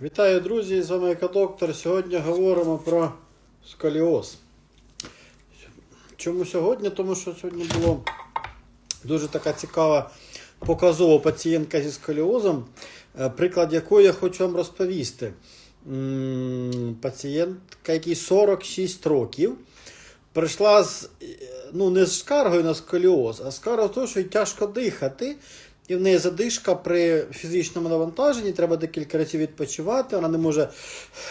Вітаю, друзі! З вами Екодоктор. Сьогодні говоримо про сколіоз. Чому сьогодні? Тому що сьогодні було дуже така цікава показова пацієнтка зі сколіозом, е, приклад якої я хочу вам розповісти. Пацієнтка, якій 46 років, прийшла з, е, ну, не з скаргою на сколіоз, а скаргою того, що тяжко дихати. І в неї задишка при фізичному навантаженні, треба декілька разів відпочивати, вона не може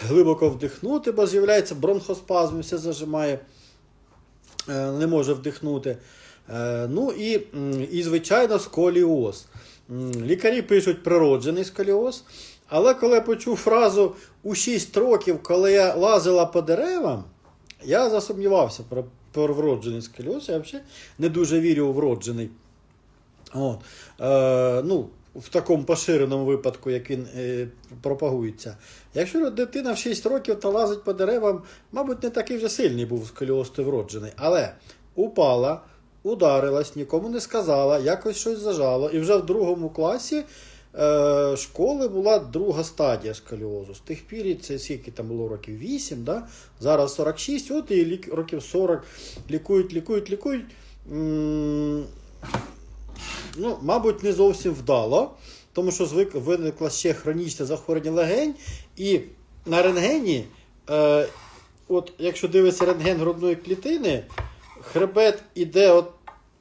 глибоко вдихнути, бо з'являється бронхоспазм, все зажимає, е, не може вдихнути. Е, Ну і, і звичайно, сколіоз. Лікарі пишуть природжений сколіоз. Але коли я почув фразу у 6 років, коли я лазила по деревам, я засумнівався про, про вроджений сколіоз. Я взагалі не дуже вірю у вроджений. От. Е, ну, в такому поширеному випадку, як він е, пропагується. Якщо дитина в 6 років та лазить по деревам, мабуть, не такий вже сильний був сколіоз вроджений. Але упала, ударилась, нікому не сказала, якось щось зажало. І вже в другому класі е, школи була друга стадія сколіозу. З тих пір, це скільки там було років 8, да? зараз 46, от і років 40 лікують, лікують, лікують. Ну, мабуть, не зовсім вдало, тому що звик, виникло ще хронічне захворювання легень, і на рентгені, е, от якщо дивиться рентген грудної клітини, хребет іде, от,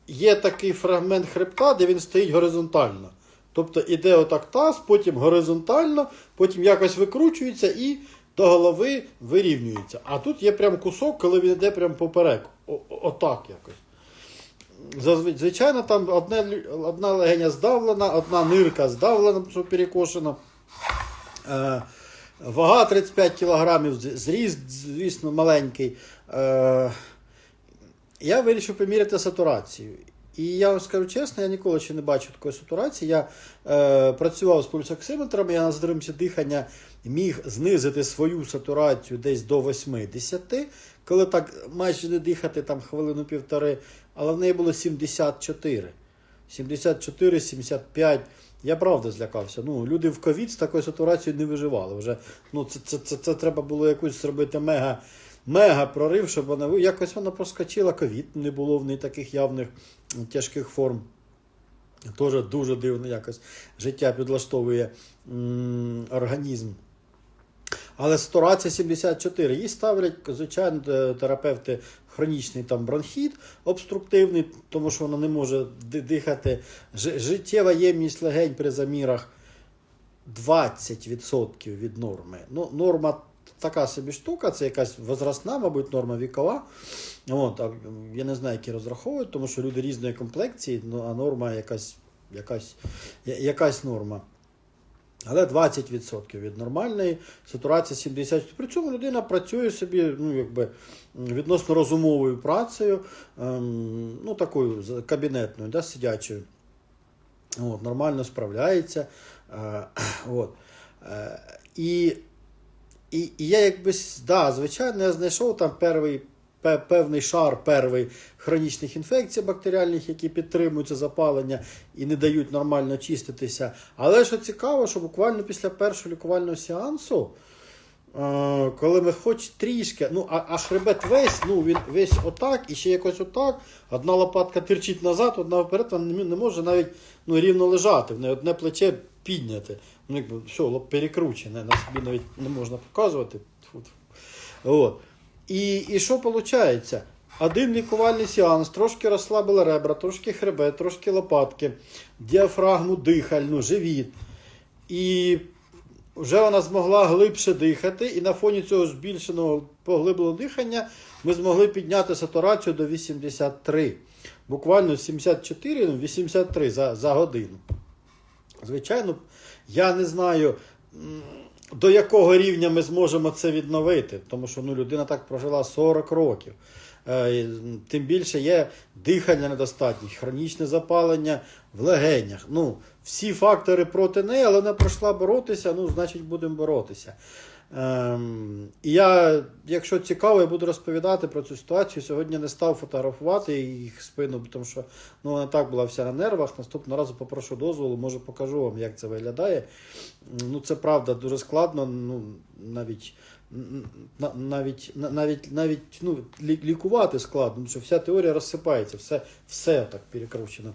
є такий фрагмент хребта, де він стоїть горизонтально. Тобто іде отак таз, потім горизонтально, потім якось викручується і до голови вирівнюється. А тут є прям кусок, коли він йде прямо поперек. О- Отак якось. Звичайно, там одне, одна легеня здавлена, одна нирка здавлена, що перекошена. Е, вага 35 кг, зріст, звісно, маленький. Е, я вирішив поміряти сатурацію. І я вам скажу чесно, я ніколи ще не бачив такої сатурації. Я е, працював з пульсоксиметром, я на здоров'я дихання міг знизити свою сатурацію десь до 80, коли так майже не дихати там хвилину-півтори, але в неї було 74. 74-75. Я правда злякався. Ну, люди в ковід з такою сатурацією не виживали. Вже, ну, це, це, це, це треба було якусь зробити мега, мега прорив, щоб вона якось вона проскочила ковід, не було в неї таких явних тяжких форм. Теж дуже дивно якось життя підлаштовує організм. Але сатурація 74. Їй ставлять, звичайно, терапевти хронічний там бронхіт обструктивний, тому що вона не може дихати. Життєва ємність легень при замірах 20% від норми. Ну, норма така собі штука, це якась возрастна, мабуть, норма вікова. От, я не знаю, які розраховують, тому що люди різної комплекції, ну, а норма якась, якась, якась норма. Але 20% від нормальної, сатурація 70%. При цьому людина працює собі ну, якби, відносно розумовою працею, ем, ну, такою кабінетною, да, сидячою. От, нормально справляється. Е, от. Е, і, і, і я якбись да, звичайно, я знайшов там перший, певний шар перший хронічних інфекцій бактеріальних, які підтримують це запалення і не дають нормально чиститися. Але що цікаво, що буквально після першого лікувального сеансу, коли ми хоч трішки, ну, а, а хребет весь, ну, він весь отак і ще якось отак. Одна лопатка тирчить назад, одна вперед, вона не, може навіть ну, рівно лежати. В неї одне плече підняте. Ну, все, перекручене, на собі навіть не можна показувати. От. І, і що виходить? Один лікувальний сеанс, трошки розслабили ребра, трошки хребет, трошки лопатки, діафрагму дихальну, живіт. І вже вона змогла глибше дихати, і на фоні цього збільшеного поглибленого дихання ми змогли підняти сатурацію до 83. Буквально 74, ну, 83 за, за годину. Звичайно, я не знаю, до якого рівня ми зможемо це відновити, тому що ну, людина так прожила 40 років. Е, тим більше є дихальна недостатність, хронічне запалення в легенях. Ну, всі фактори проти неї, але вона пройшла боротися, ну, значить, будемо боротися. Ем, і я, якщо цікаво, я буду розповідати про цю ситуацію. Сьогодні не став фотографувати їх спину, тому що ну, вона так була вся на нервах. Наступного разу попрошу дозволу, може покажу вам, як це виглядає. Ну, це правда дуже складно. Ну, навіть навіть, навіть, навіть ну, лікувати складно, тому що вся теорія розсипається, все, все так перекручено.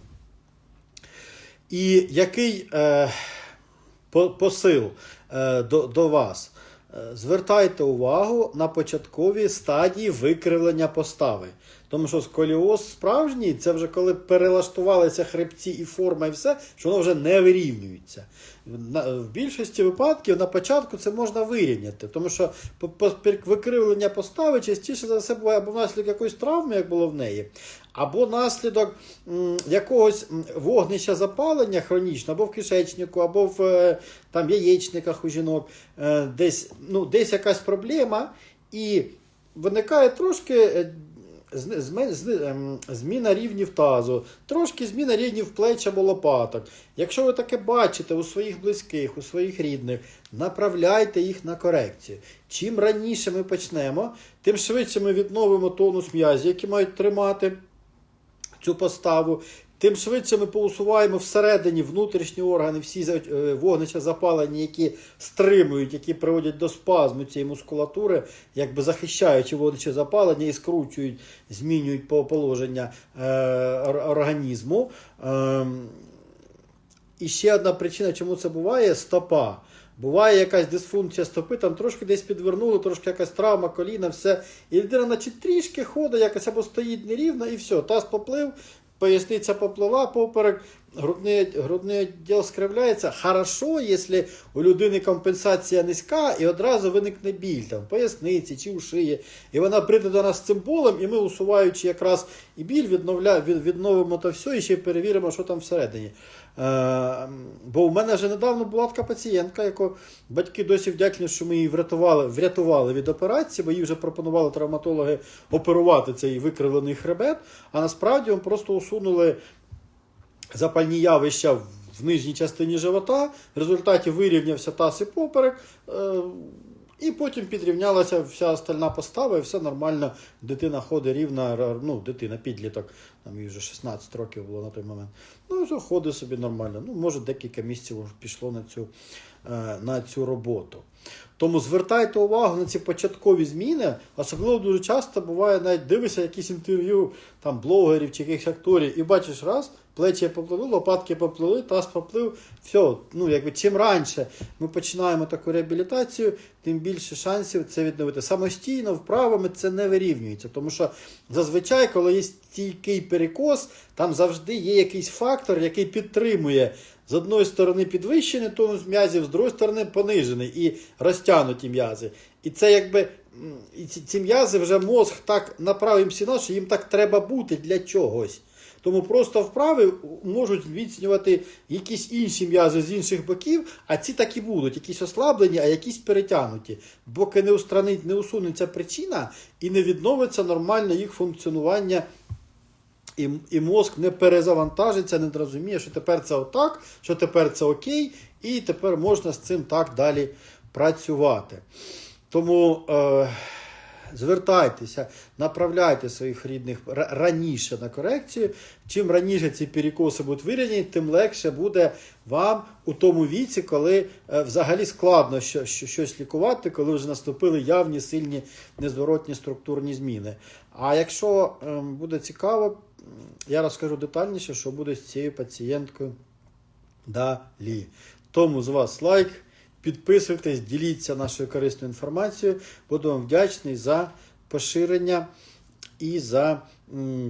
І який е, посил е, до, до вас? Звертайте увагу на початкові стадії викривлення постави. Тому що сколіоз справжній це вже коли перелаштувалися хребці і форма, і все, що воно вже не вирівнюється. В більшості випадків на початку це можна вирівняти, тому що викривлення постави частіше за все буває або внаслідок якоїсь травми, як було в неї, або наслідок якогось вогнища запалення хронічного, або в кишечнику, або в е, там, яєчниках у жінок, е, десь, ну, десь якась проблема, і виникає трошки. Ем, Зміна рівнів тазу, трошки зміна рівнів плеч або лопаток. Якщо ви таке бачите у своїх близьких, у своїх рідних, направляйте їх на корекцію. Чим раніше ми почнемо, тим швидше ми відновимо тонус м'язів, які мають тримати цю поставу. Тим швидше ми поусуваємо всередині внутрішні органи, всі е, вогнища запалення, які стримують, які приводять до спазму цієї мускулатури, якби захищаючи вогнище запалення і скручують, змінюють положення е, організму. Ем, і ще одна причина, чому це буває стопа. Буває якась дисфункція стопи, там трошки десь підвернуло, трошки якась травма, коліна, все. І людина, значить, трішки ходить, якось або стоїть нерівно, і все. Таз поплив, поясниця поплыла поперек, грудний, грудний відділ скривляється. Хорошо, якщо у людини компенсація низька і одразу виникне біль там, в поясниці чи у шиї. І вона прийде до нас з цим болем, і ми, усуваючи якраз і біль, відновля, від, відновимо то все і ще перевіримо, що там всередині. Е, бо у мене вже недавно була така пацієнтка, яку батьки досі вдячні, що ми її врятували, врятували від операції, бо їй вже пропонували травматологи оперувати цей викривлений хребет, а насправді ми просто усунули запальні явища в нижній частині живота, в результаті вирівнявся таз і поперек. е, І потім підрівнялася вся остальна постава, і все нормально. Дитина ходить рівна, ну, дитина, підліток, там їй вже 16 років було на той момент. Ну, ходить собі нормально. Ну, може, декілька місяців пішло на цю, е, на цю роботу. Тому звертайте увагу на ці початкові зміни, особливо дуже часто буває, навіть дивишся якісь інтерв'ю там, блогерів чи якихось акторів, і бачиш раз, плечі поплили, лопатки поплили, таз поплив. Все, ну якби чим раніше ми починаємо таку реабілітацію, тим більше шансів це відновити. Самостійно, вправами це не вирівнюється. Тому що зазвичай, коли є стійкий перекос, там завжди є якийсь фактор, який підтримує. З одної сторони підвищений тонус м'язів, з другої сторони понижений і розтягнуті м'язи. І це якби і ці, м'язи вже мозг так направив сигнал, що їм так треба бути для чогось. Тому просто вправи можуть зміцнювати якісь інші м'язи з інших боків, а ці так і будуть, якісь ослаблені, а якісь перетягнуті. Поки не устранить, не усунеться причина і не відновиться нормальне їх функціонування і, і мозк не перезавантажиться, не зрозуміє, що тепер це отак, що тепер це окей, і тепер можна з цим так далі працювати. Тому е, звертайтеся, направляйте своїх рідних раніше на корекцію. Чим раніше ці перекоси будуть вирівняні, тим легше буде вам у тому віці, коли е, взагалі складно що, що, щось лікувати, коли вже наступили явні, сильні, незворотні структурні зміни. А якщо е, буде цікаво, я розкажу детальніше, що буде з цією пацієнткою далі. Тому з вас лайк, підписуйтесь, діліться нашою корисною інформацією. Буду вам вдячний за поширення і за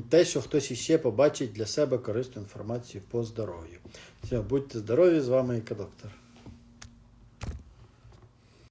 те, що хтось іще побачить для себе корисну інформацію по здоров'ю. Все, будьте здорові, з вами Доктор.